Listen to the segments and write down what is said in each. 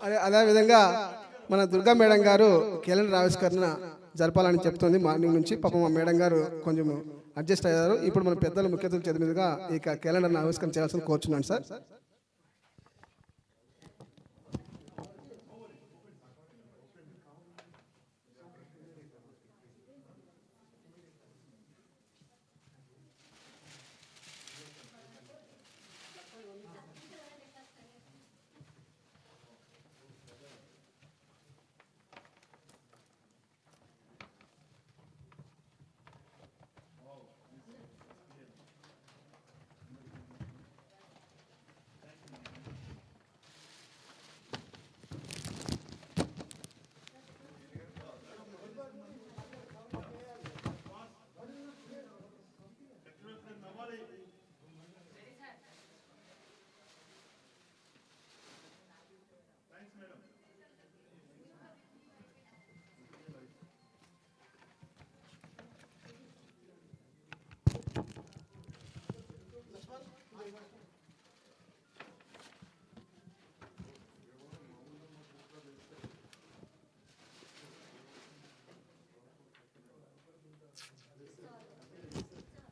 అదే అదేవిధంగా మన దుర్గా మేడం గారు క్యాలెండర్ ఆవిష్కరణ జరపాలని చెప్తుంది మార్నింగ్ నుంచి. పాపం మా మేడం గారు కొంచెం అడ్జస్ట్ అయ్యారు. ఇప్పుడు మన పెద్దలు ముఖ్యతలు చదివిగా ఇక ఈ క్యాలెండర్ని ఆవిష్కరణ చేయాల్సిన కోరుచున్నాను సార్.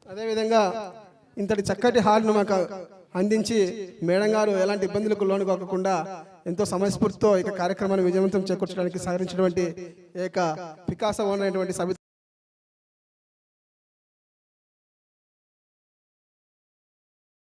అదేవిధంగా ఇంతటి చక్కటి హాల్ను మాకు అందించి మేడం గారు ఎలాంటి ఇబ్బందులకు లోను కాకుండా ఎంతో సమయస్ఫూర్తితో ఇక కార్యక్రమాన్ని విజయవంతం చేకూర్చడానికి సహకరించినటువంటి ఏక పికాస అనేటువంటి సభ